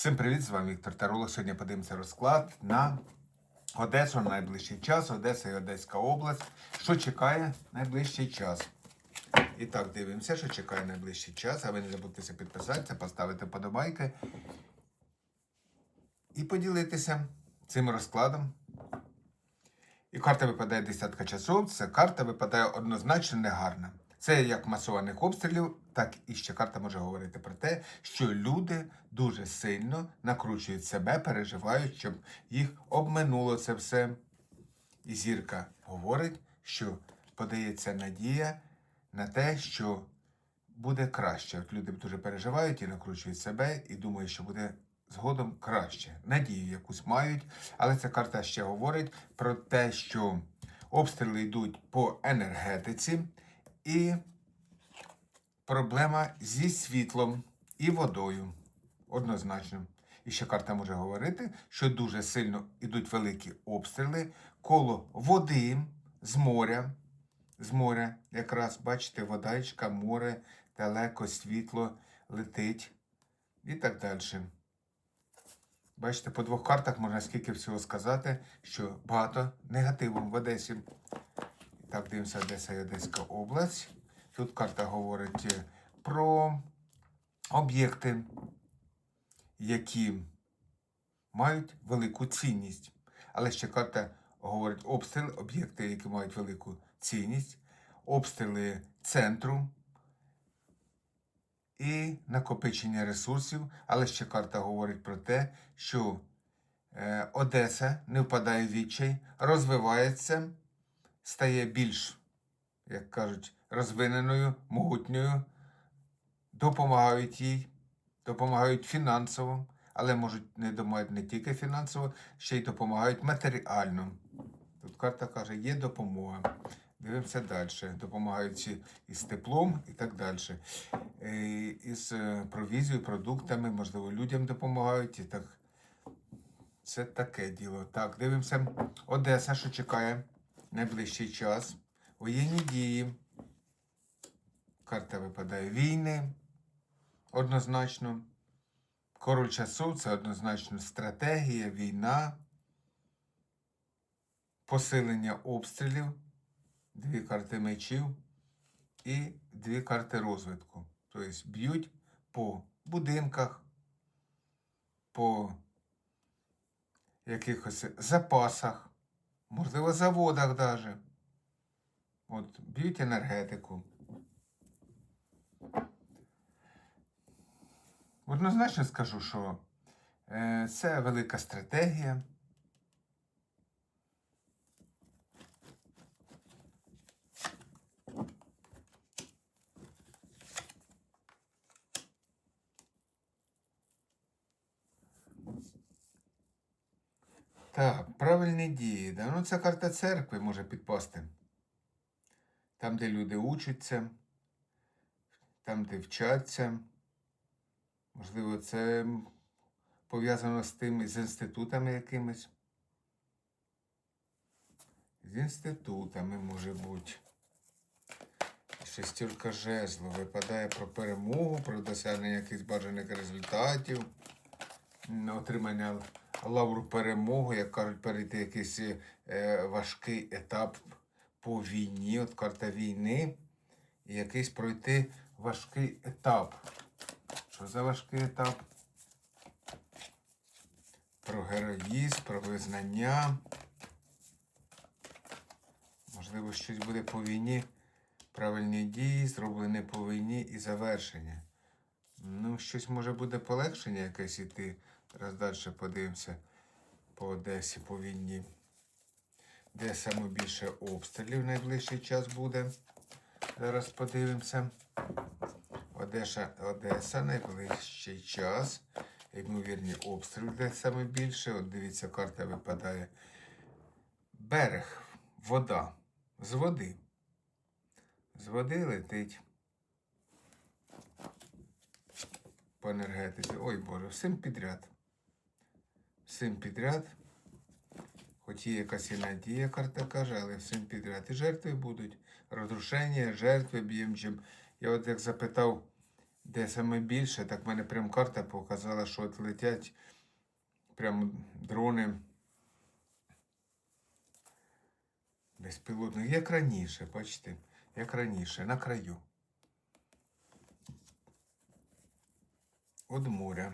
Всім привіт, з вами Віктор Таролог. Сьогодні подивимося розклад на Одесу на найближчий час, Одеса і Одеська область. Що чекає найближчий час? І так, дивимося, що чекає найближчий час. А ви не забудьте підписатися, поставити подобайки і поділитися цим розкладом. І карта випадає десятка часов. Ця карта випадає однозначно негарна. Це як масованих обстрілів, так і ще карта може говорити про те, що люди дуже сильно накручують себе, переживають, щоб їх обминуло це все. І зірка говорить, що подається надія на те, що буде краще. От люди дуже переживають і накручують себе, і думають, що буде згодом краще. Надію якусь мають, але ця карта ще говорить про те, що обстріли йдуть по енергетиці, і проблема зі світлом і водою. Однозначно. І ще карта може говорити, що дуже сильно йдуть великі обстріли коло води з моря. З моря, якраз, бачите, водичка, море, далеко світло летить і так далі. Бачите, по двох картах можна скільки всього сказати, що багато негативу в Одесі. Так, дивимося Одеса і Одеська область. Тут карта говорить е, про об'єкти, які мають велику цінність. Але ще карта говорить обстріли, об'єкти, які мають велику цінність, обстріли центру і накопичення ресурсів. Але ще карта говорить про те, що е, Одеса не впадає в відчай, розвивається, стає більш, як кажуть, розвиненою, могутньою, допомагають їй, допомагають фінансово, але можуть не допомагають не тільки фінансово, ще й допомагають матеріально. Тут карта каже, є допомога. Дивимося далі. Допомагають ці із теплом і так далі. Е, Із е, провізією, продуктами, можливо, людям допомагають. І так. Це таке діло. Так, дивимося. Одеса, що чекає найближчий час. Воєнні дії. Карта випадає війни. Однозначно. Король часу це однозначно стратегія, війна, посилення обстрілів, дві карти мечів і дві карти розвитку. Тобто б'ють по будинках, по якихось запасах, можливо, заводах навіть. От, б'ють енергетику. Однозначно скажу, що е, це велика стратегія. Так, правильні дії. Да? Ну, ця карта церкви може підпасти. Там, де люди учаться, там, де вчаться. Можливо, це пов'язано з тим, з інститутами якимись. З інститутами може бути. Шестірка жезлу випадає про перемогу, про досягнення якихось бажаних результатів, отримання лавру перемоги, як кажуть, перейти якийсь е, важкий етап по війні, от карта війни, і якийсь пройти важкий етап. Що за важкий етап? Про героїзм, про визнання. Можливо, щось буде по війні. Правильні дії, зроблені по війні і завершення. Ну, щось може буде полегшення якесь іти. Раз далі подивимося по Одесі, по війні. Де саме більше обстрілів найближчий час буде. Зараз подивимося. Одеса, Одеса найближчий час. Ймовірні обстріли, саме більше. От дивіться, карта випадає. Берег, вода. З води. З води летить. По енергетиці. Ой Боже, всім підряд. Всім підряд. Хоч є якась і надія, карта каже, але всім підряд. І жертви будуть. Розрушення, жертви б'єм чим. Я от як запитав де саме більше, так в мене прям карта показала, що от летять прям дрони безпілотних, як раніше, бачите, як раніше, на краю. От моря.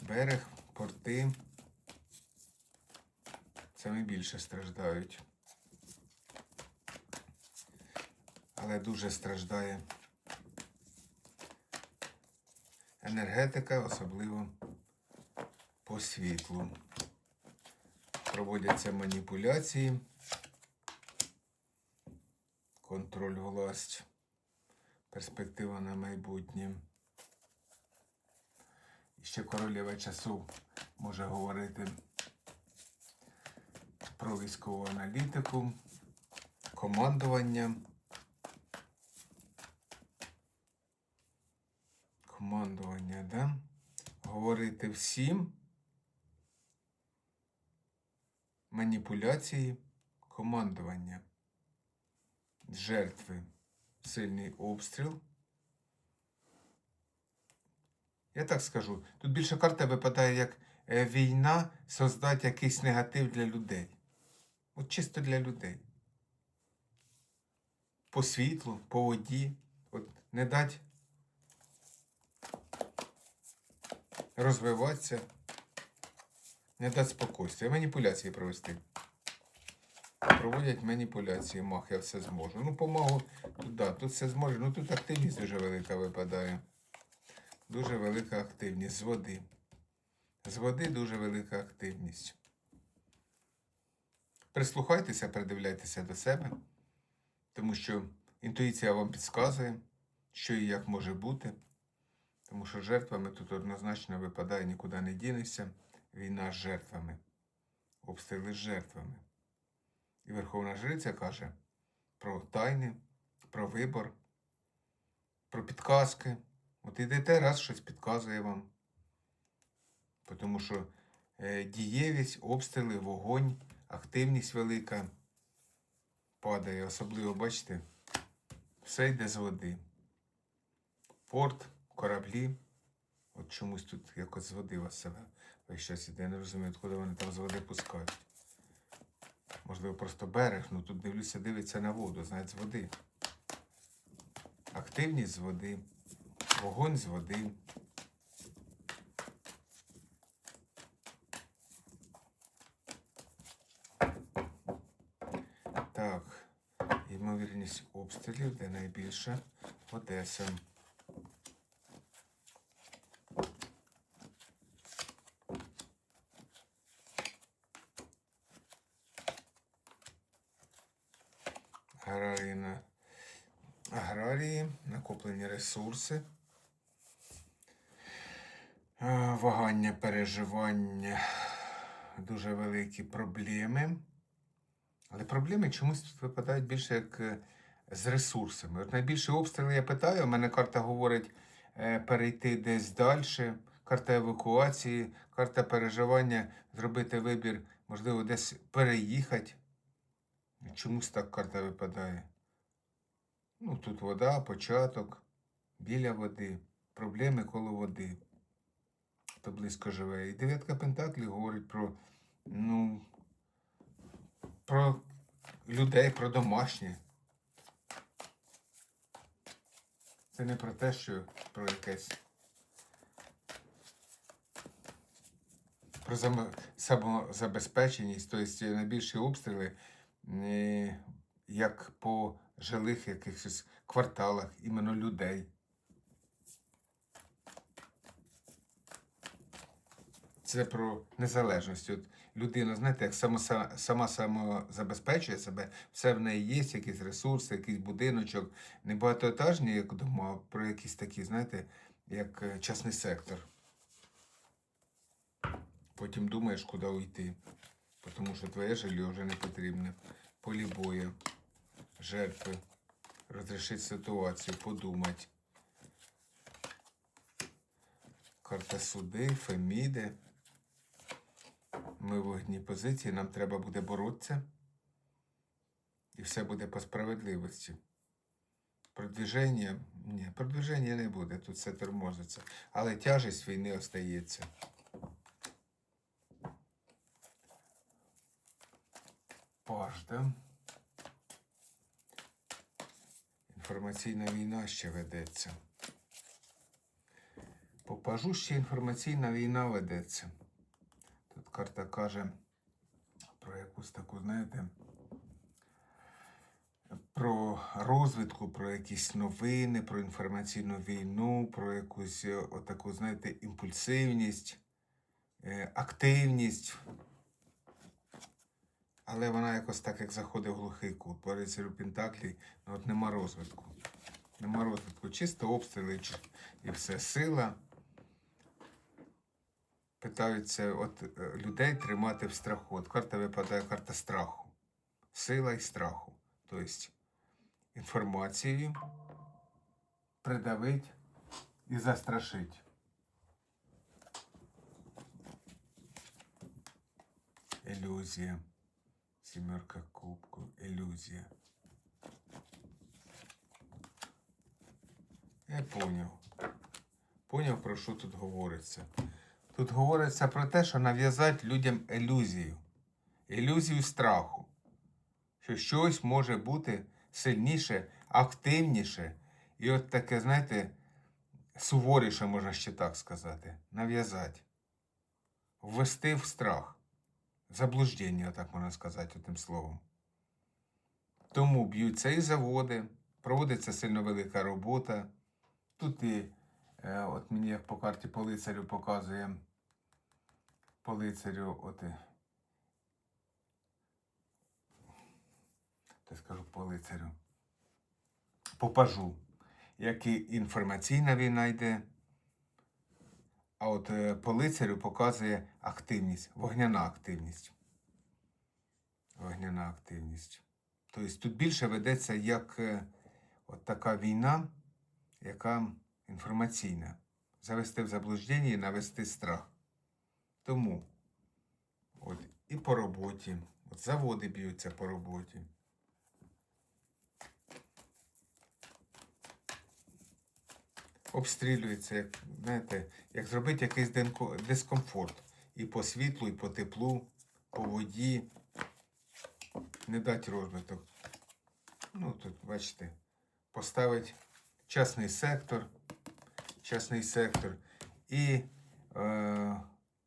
Берег, порти. Саме більше страждають. Але дуже страждає енергетика, особливо по світлу. Проводяться маніпуляції, контроль власть, перспектива на майбутнє. І ще королева часу може говорити про військову аналітику, командування. Командування, да? Говорити всім. Маніпуляції, командування. Жертви. Сильний обстріл. Я так скажу. Тут більше карта випадає як е, війна создати якийсь негатив для людей. От чисто для людей. По світлу, по воді. От не дать розвиватися, не дать спокійствия. Маніпуляції провести. Проводять маніпуляції, мах, я все зможу. Ну, помогу тут, да, тут все зможе. Ну тут активність дуже велика випадає. Дуже велика активність з води. З води дуже велика активність. Прислухайтеся, придивляйтеся до себе, тому що інтуїція вам підказує, що і як може бути. Тому що жертвами тут однозначно випадає, нікуди не дінешся. Війна з жертвами. Обстріли з жертвами. І Верховна Жриця каже про тайни, про вибор, про підказки. От ідете раз щось підказує вам. Тому що е, дієвість, обстріли, вогонь, активність велика падає. Особливо, бачите, все йде з води. Порт, кораблі. От чомусь тут якось з води вас себе весь час іде. Я не розумію, куди вони там з води пускають. Можливо, просто берег, ну тут дивлюся, дивиться на воду, знаєте, з води. Активність з води, вогонь з води. Так, ймовірність обстрілів, де найбільше Одеса. Накоплені ресурси, Е, вагання, переживання, дуже великі проблеми. Але проблеми чомусь тут випадають більше як е, з ресурсами. От найбільше обстріли я питаю, у мене карта говорить е, перейти десь далі, карта евакуації, карта переживання, зробити вибір, можливо, десь переїхати. Чомусь так карта випадає. Ну, тут вода, початок, біля води, проблеми коло води. Хто близько живе. І дев'ятка Пентаклів говорить про, ну, про людей, про домашнє. Це не про те, що про якесь. Про самозабезпеченість, тобто найбільші обстріли, як по жилих якихось кварталах, іменно людей. Це про незалежність. От людина, знаєте, як само, сама самозабезпечує себе, все в неї є, якісь ресурси, якийсь будиночок, не багатоетажні, як дома, а про якісь такі, знаєте, як е, частний сектор. Потім думаєш, куди уйти, тому що твоє жилье вже не потрібне. Полі бою, жертви, розрішити ситуацію, подумати. Карта суди, Феміди. Ми в вогній позиції, нам треба буде боротися. І все буде по справедливості. Продвіження. Ні, продвіження не буде, тут все тормозиться. Але тяжесть війни остається. Паш, да? Інформаційна війна ще ведеться. По пажу ще інформаційна війна ведеться. Тут карта каже про якусь таку, знаєте, про розвідку, про якісь новини, про інформаційну війну, про якусь е, отаку, знаєте, імпульсивність, е, активність. Але вона якось так, як заходить в глухий кут. По рицарю Пентаклі, ну от нема розвитку. Нема розвитку. Чисто обстріли і все. Сила. Питаються от, е, людей тримати в страху. От карта випадає карта страху. Сила і страху. Тобто інформацією придавить і застрашить. Ілюзія. Сімерка кубку. Ілюзія. Я поняв. Поняв, про що тут говориться. Тут говориться про те, що нав'язати людям ілюзію. Ілюзію страху. Що щось може бути сильніше, активніше. І от таке, знаєте, суворіше, можна ще так сказати. Нав'язати. Ввести в страх. Заблуждення, так можна сказати, тим словом. Тому б'ються і заводи, проводиться сильно велика робота. Тут і е, от мені як по карті по лицарю показує по лицарю, от та скажу по лицарю, по пажу, як інформаційна війна йде. А от е, по лицарю показує активність, вогняна активність. Вогняна активність. Тобто тут більше ведеться як е, от така війна, яка інформаційна. Завести в заблуждення і навести страх. Тому от, і по роботі, от заводи б'ються по роботі. Обстрілюється, як, знаєте, як зробити якийсь дискомфорт. І по світлу, і по теплу, по воді. Не дати розвиток. Ну, тут, бачите, поставить частний сектор, частний сектор і е,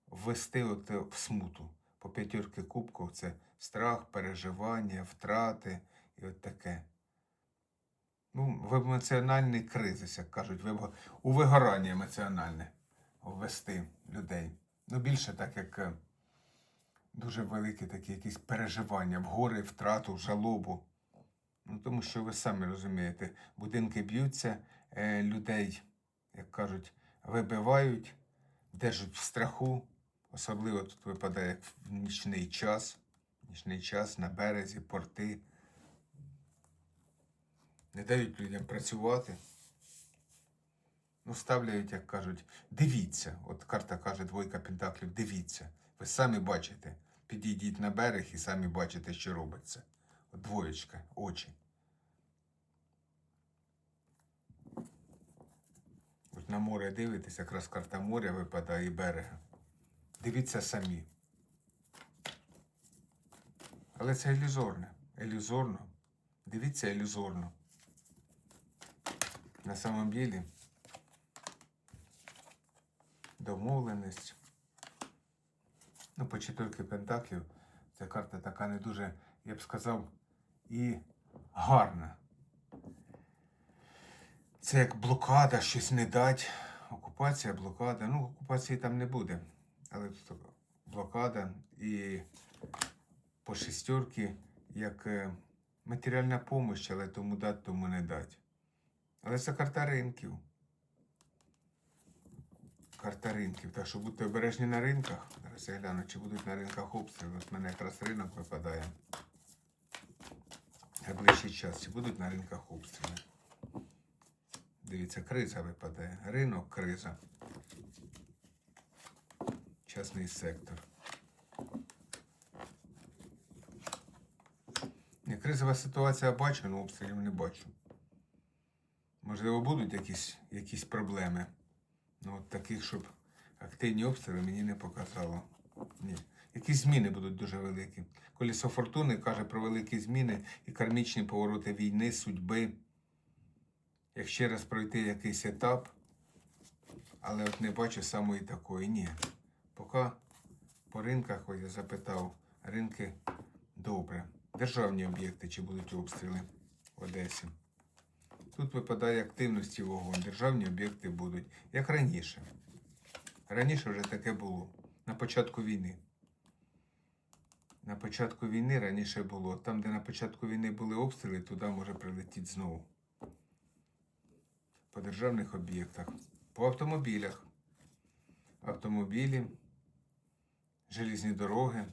ввести от е, в смуту. По п'ятірки кубків це страх, переживання, втрати і от таке. Ну, в емоціональний кризис, як кажуть, у вигорання емоціональне ввести людей. Ну, більше так, як е, дуже великі такі якісь переживання, в гори, втрату, жалобу. Ну, тому що ви самі розумієте, будинки б'ються, е, людей, як кажуть, вибивають, держать в страху. Особливо тут випадає в нічний час, нічний час на березі, порти. Не дають людям працювати. Ну, ставляють, як кажуть, дивіться. От карта каже двойка пентаклів, дивіться. Ви самі бачите. Підійдіть на берег і самі бачите, що робиться. От двоєчка, очі. От на море дивитесь, якраз карта моря випадає і берега. Дивіться самі. Але це ілюзорне. Ілюзорно. Дивіться ілюзорно. На самом деле домовленість. Ну, по четвірки пентаклів ця карта така не дуже, я б сказав, і гарна. Це як блокада, щось не дать. Окупація, блокада. Ну, окупації там не буде. Але тут блокада і по шестерки як е, матеріальна допомога, але тому дать, тому не дать. Але це карта ринків. Карта ринків. Так що будьте обережні на ринках. Зараз я гляну, чи будуть на ринках обстріли. Ось в мене якраз ринок випадає. Найближчий час. Чи будуть на ринках обстріли? Дивіться, криза випадає. Ринок, криза. Частний сектор. Кризова ситуація бачу, але обстрілів не бачу. Можливо, будуть якісь, якісь проблеми. Ну, от таких, щоб активні обстріли мені не показало. Ні. Якісь зміни будуть дуже великі. Колісо фортуни каже про великі зміни і кармічні повороти війни, судьби. Як ще раз пройти якийсь етап, але от не бачу самої такої. Ні. Поки по ринках, ось я запитав, ринки добре. Державні об'єкти чи будуть обстріли в Одесі. Тут випадає активності вогонь. Державні об'єкти будуть, як раніше. Раніше вже таке було. На початку війни. На початку війни раніше було. Там, де на початку війни були обстріли, туди може прилетіти знову. По державних об'єктах. По автомобілях. Автомобілі, желізні дороги.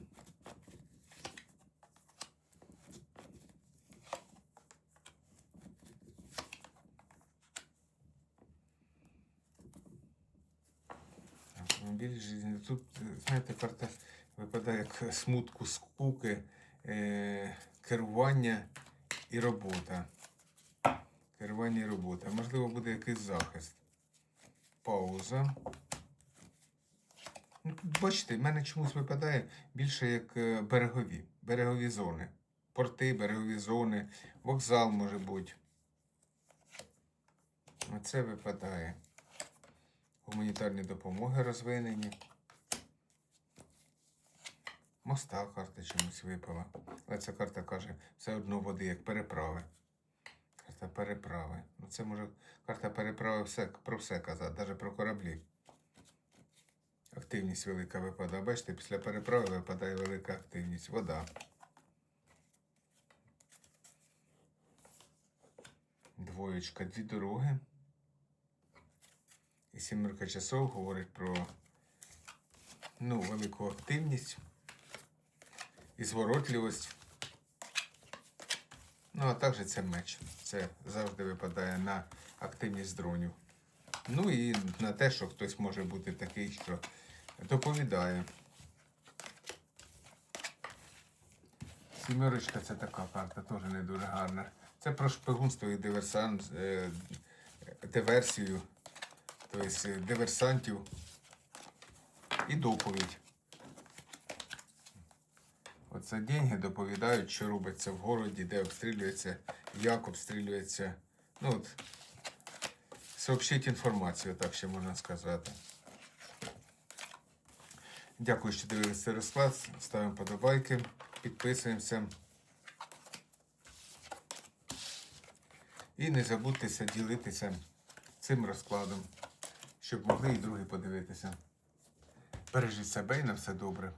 Автомобілі желізні. Тут, знаєте, карта випадає як смутку, скуки, е, керування і робота. Керування і робота. Можливо, буде якийсь захист. Пауза. Ну, бачите, в мене чомусь випадає більше як е, берегові. Берегові зони. Порти, берегові зони, вокзал може бути. Оце випадає. Гуманітарні допомоги розвинені. Моста карта чомусь випала. Але ця карта каже, все одно води, як переправи. Карта переправи. Ну це може карта переправи все, про все казати, навіть про кораблі. Активність велика випадає. Бачите, після переправи випадає велика активність. Вода. Двоєчка, дві дороги. І сімерка часов говорить про ну, велику активність і зворотливість. Ну, а також це меч. Це завжди випадає на активність дронів. Ну і на те, що хтось може бути такий, що доповідає. Сімерочка це така карта, теж не дуже гарна. Це про шпигунство і диверсант, е, диверсію, тобто диверсантів і доповідь. Оце деньги доповідають, що робиться в городі, де обстрілюється, як обстрілюється. Ну от, сообщить інформацію, так ще можна сказати. Дякую, що дивилися розклад. Ставимо подобайки, підписуємося. І не забудьтеся ділитися цим розкладом, щоб могли і другі подивитися. Бережіть себе і на все добре.